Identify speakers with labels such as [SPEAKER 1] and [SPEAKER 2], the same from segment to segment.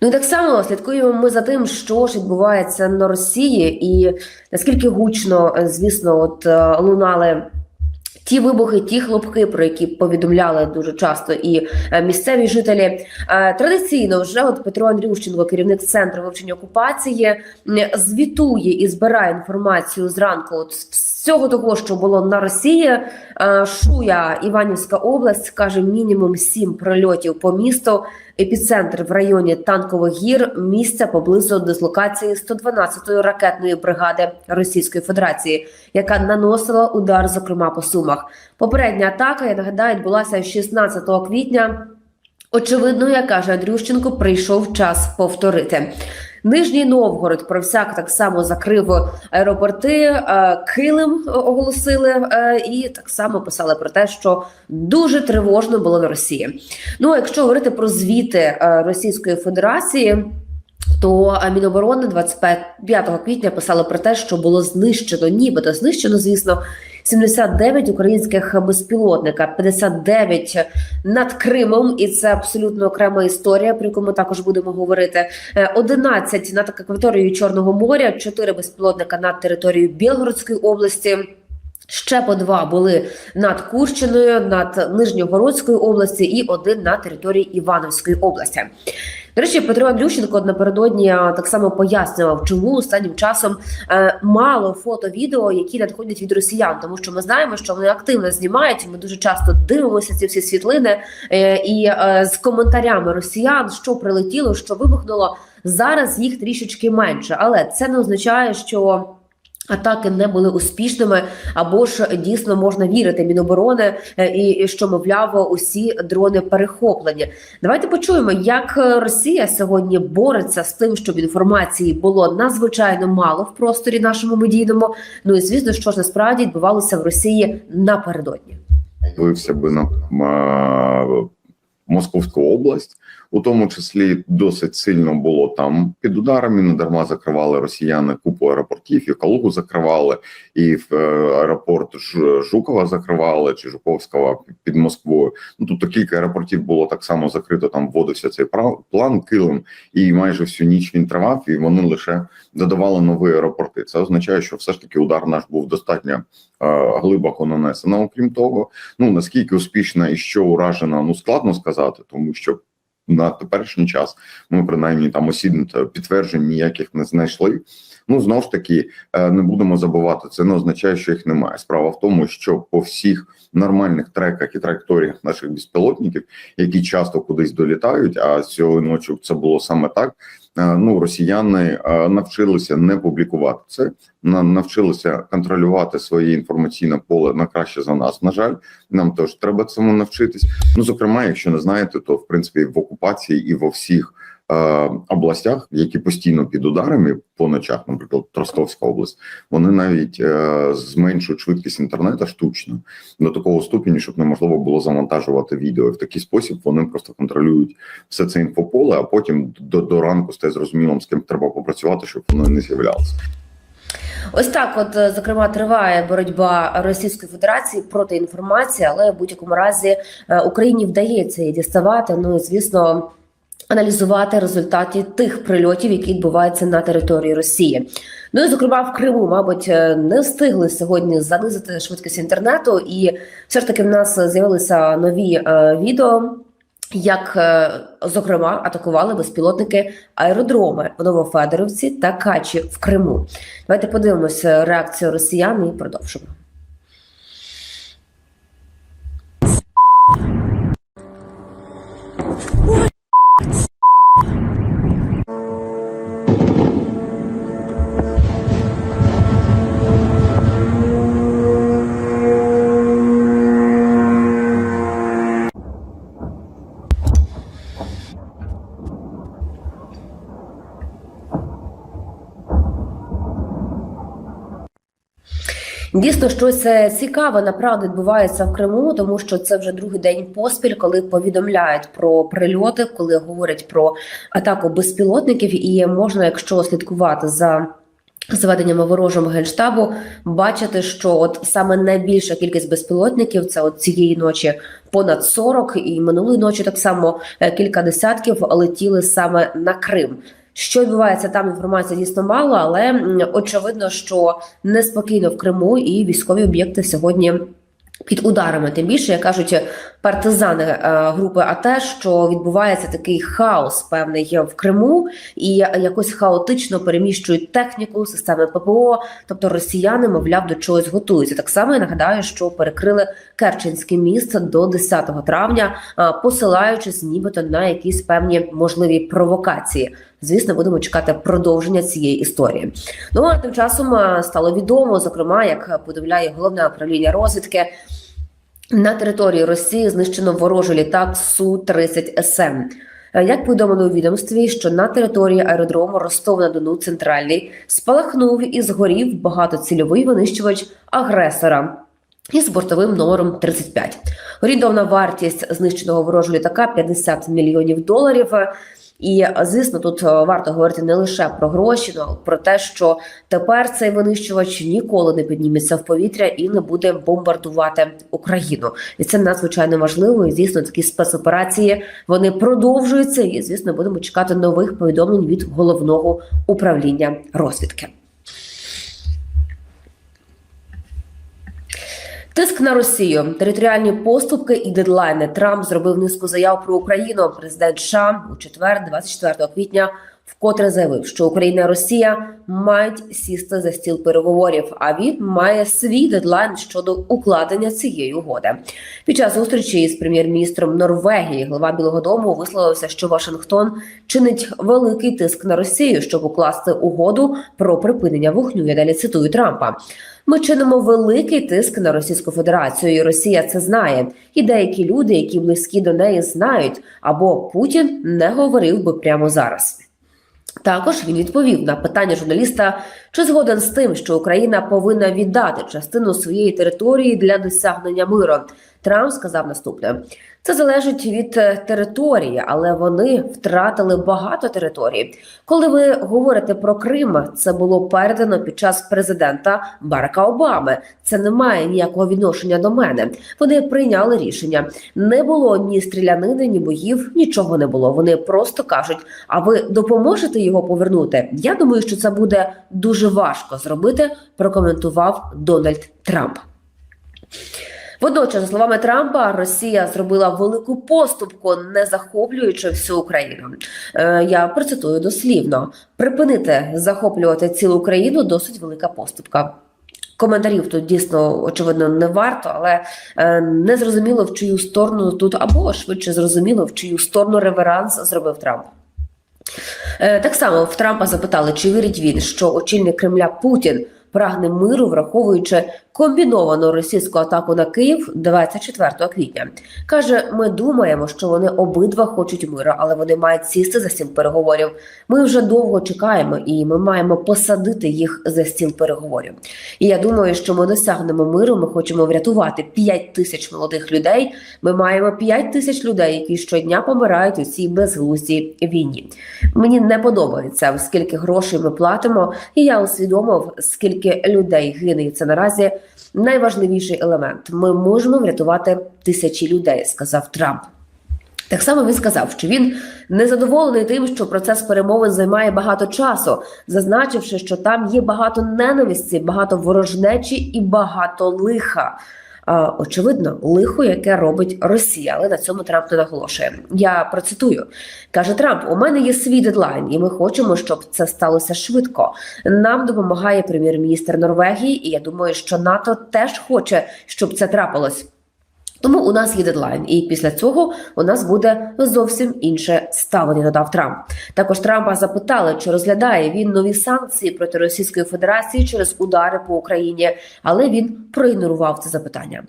[SPEAKER 1] Ну і так само слідкуємо ми за тим, що ж відбувається на Росії, і наскільки гучно, е, звісно, от е, лунали. Ті вибухи, ті хлопки, про які повідомляли дуже часто і е, місцеві жителі. Традиційно вже от Петро Андрющенко, керівник центру вивчення окупації, звітує і збирає інформацію зранку. От всього того, що було на Росії, Шуя, Іванівська область, каже мінімум сім прильотів по місту. Епіцентр в районі танкових гір, місце поблизу дислокації 112-ї ракетної бригади Російської Федерації, яка наносила удар, зокрема по сумах. Попередня атака, я нагадаю, відбулася 16 квітня. Очевидно, як каже Андрющенко, прийшов час повторити. Нижній Новгород про всяк так само закрив аеропорти, е, Килим оголосили, е, і так само писали про те, що дуже тривожно було на Росії. Ну, а якщо говорити про звіти е, Російської Федерації. То Міноборони 25 квітня писали про те, що було знищено, нібито знищено, звісно, 79 українських безпілотника, 59 над Кримом, і це абсолютно окрема історія, про яку ми також будемо говорити. Е, 11 над акваторією Чорного моря, 4 безпілотника над територією Білгородської області. Ще по два були над Курщиною, над Нижньогородською області і один на території Івановської області. До речі, Петро Андрющенко напередодні так само пояснював, чому останнім часом е, мало фото відео, які надходять від росіян, тому що ми знаємо, що вони активно знімають. Ми дуже часто дивимося ці всі світлини е, і е, з коментарями росіян, що прилетіло, що вибухнуло. Зараз їх трішечки менше, але це не означає, що. Атаки не були успішними, або ж дійсно можна вірити Міноборони е, і що мовляв, усі дрони перехоплені. Давайте почуємо, як Росія сьогодні бореться з тим, щоб інформації було надзвичайно мало в просторі нашому медійному. Ну і звісно, що ж насправді відбувалося в Росії напередодні.
[SPEAKER 2] дивився би на Московську область, у тому числі досить сильно було там під ударами. Не дарма закривали росіяни купу аеропортів, і Калугу закривали, і в е, аеропорт Жукова закривали чи Жуковського під Москвою. Ну тобто кілька аеропортів було так само закрито. Там вводився цей план Килим, і майже всю ніч він тривав, і вони лише додавали нові аеропорти. Це означає, що все ж таки удар наш був достатньо е, глибоко нанесено. Окрім того, ну наскільки успішна і що уражена, ну складно сказати, тому що на теперішній час ми принаймні там осіб підтверджень ніяких не знайшли. Ну знову ж таки, е, не будемо забувати. Це не означає, що їх немає. Справа в тому, що по всіх нормальних треках і траєкторіях наших безпілотників, які часто кудись долітають, а цього ночі це було саме так. е, Ну, росіяни е, навчилися не публікувати це, на- навчилися контролювати своє інформаційне поле на краще за нас. На жаль, нам теж треба цьому навчитись. Ну, зокрема, якщо не знаєте, то в принципі в окупації і во всіх областях, які постійно під ударами по ночах, наприклад, Ростовська область, вони навіть е, зменшують швидкість інтернету штучно до такого ступеню, щоб неможливо було завантажувати відео. І в такий спосіб вони просто контролюють все це інфополе, а потім до, до ранку стає зрозумілим, з ким треба попрацювати, щоб воно не з'являлося.
[SPEAKER 1] Ось так, от е, зокрема, триває боротьба Російської Федерації проти інформації, але в будь-якому разі е, Україні вдається її діставати. Ну і звісно. Аналізувати результати тих прильотів, які відбуваються на території Росії. Ну і зокрема в Криму, мабуть, е, не встигли сьогодні занизити швидкість інтернету, і все ж таки в нас з'явилися нові е, відео, як е, зокрема атакували безпілотники аеродроми в Новофедоровці та Качі в Криму. Давайте подивимося реакцію росіян і продовжимо. Дійсно, щось е, цікаве направду відбувається в Криму, тому що це вже другий день поспіль, коли повідомляють про прильоти, коли говорять про атаку безпілотників, і можна, якщо слідкувати за зведеннями ворожого генштабу, бачити, що от саме найбільша кількість безпілотників це от цієї ночі понад 40, і минулої ночі так само е, кілька десятків летіли саме на Крим. Що відбувається там? інформація дійсно мало, але очевидно, що неспокійно в Криму і військові об'єкти сьогодні. Під ударами, тим більше, як кажуть партизани е, групи АТ, що відбувається такий хаос певний в Криму, і якось хаотично переміщують техніку, системи ППО. Тобто росіяни, мовляв, до чогось готуються. Так само я нагадаю, що перекрили Керченський міст до 10 травня, е, посилаючись нібито на якісь певні можливі провокації. Звісно, будемо чекати продовження цієї історії. Ну а тим часом е, стало відомо, зокрема, як повідомляє головне управління розвідки. На території Росії знищено ворожий літак су 30 СМ. Як повідомили у відомстві, що на території аеродрому Ростов на Дону центральний спалахнув і згорів багатоцільовий винищувач агресора із бортовим номером 35. Орієнтовна вартість знищеного ворожого літака 50 мільйонів доларів. І звісно, тут е, варто говорити не лише про гроші, але про те, що тепер цей винищувач ніколи не підніметься в повітря і не буде бомбардувати Україну. І це надзвичайно важливо. І звісно, такі спецоперації вони продовжуються. І звісно, будемо чекати нових повідомлень від головного управління розвідки. Тиск на Росію, територіальні поступки і дедлайни. Трамп зробив низку заяв про Україну. Президент США у четвер, 24 квітня, вкотре заявив, що Україна і Росія мають сісти за стіл переговорів. А він має свій дедлайн щодо укладення цієї угоди. Під час зустрічі з прем'єр-міністром Норвегії глава Білого Дому висловився, що Вашингтон чинить великий тиск на Росію, щоб укласти угоду про припинення вогню. Я далі цитую Трампа. Ми чинимо великий тиск на Російську Федерацію, і Росія це знає. І деякі люди, які близькі до неї, знають, або Путін не говорив би прямо зараз. Також він відповів на питання журналіста, чи згоден з тим, що Україна повинна віддати частину своєї території для досягнення миру. Трамп сказав наступне: це залежить від е, території, але вони втратили багато територій. Коли ви говорите про Крим, це було передано під час президента Барака Обами. Це не має ніякого відношення до мене. Вони прийняли рішення. Не було ні стрілянини, ні боїв, нічого не було. Вони просто кажуть: а ви допоможете його повернути? Я думаю, що це буде дуже важко зробити. Прокоментував Дональд Трамп. Водночас, за словами Трампа, Росія зробила велику поступку, не захоплюючи всю Україну. Е, я процитую дослівно: припинити захоплювати цілу Україну досить велика поступка. Коментарів тут дійсно очевидно не варто, але е, не зрозуміло в чию сторону тут, або швидше зрозуміло, в чию сторону реверанс зробив Трамп. Е, так само в Трампа запитали, чи вірить він, що очільник Кремля Путін прагне миру, враховуючи комбіновану російську атаку на Київ 24 квітня. Каже: ми думаємо, що вони обидва хочуть миру, але вони мають сісти за стіл переговорів. Ми вже довго чекаємо, і ми маємо посадити їх за стіл переговорів. І я думаю, що ми досягнемо миру. Ми хочемо врятувати 5 тисяч молодих людей. Ми маємо 5 тисяч людей, які щодня помирають у цій безглуздій війні. Мені не подобається, скільки грошей ми платимо, і я усвідомив, скільки людей гине. І це наразі найважливіший елемент. Ми можемо врятувати тисячі людей, сказав Трамп. Так само він сказав, що він незадоволений тим, що процес перемовин займає багато часу, зазначивши, що там є багато ненависті, багато ворожнечі і багато лиха. А, очевидно, лихо, яке робить Росія, але на цьому Трамп не наголошує. Я процитую, каже Трамп: у мене є свій дедлайн, і ми хочемо, щоб це сталося швидко. Нам допомагає прем'єр-міністр Норвегії, і я думаю, що НАТО теж хоче, щоб це трапилось. Тому у нас є дедлайн, і після цього у нас буде зовсім інше ставлення. Додав Трамп. Також Трампа запитали, чи розглядає він нові санкції проти Російської Федерації через удари по Україні, але він проігнорував це запитання.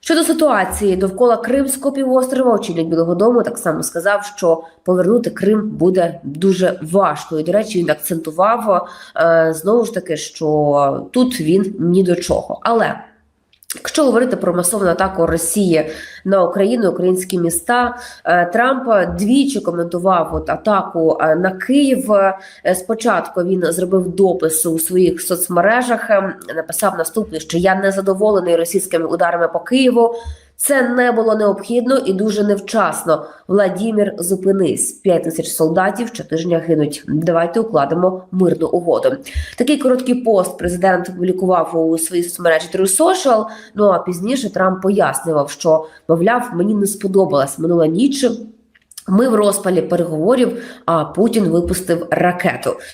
[SPEAKER 1] Щодо ситуації довкола Кримського півострова, очільник Білого Дому так само сказав, що повернути Крим буде дуже важко. І до речі, він акцентував е, знову ж таки, що тут він ні до чого. Але Якщо говорити про масовну атаку Росії на Україну, українські міста, е, Трамп двічі коментував от атаку е, на Київ. Е, Спочатку він зробив допис у своїх соцмережах, написав наступне, що я не задоволений російськими ударами по Києву. Це не було необхідно і дуже невчасно. Владімір, зупинись. П'ять тисяч солдатів щотижня гинуть. Давайте укладемо мирну угоду. Такий короткий пост президент опублікував у своїй соцмережі True Social. Ну а пізніше Трамп пояснював, що мовляв, мені не сподобалась минула ніч. Ми в розпалі переговорів, а Путін випустив ракету.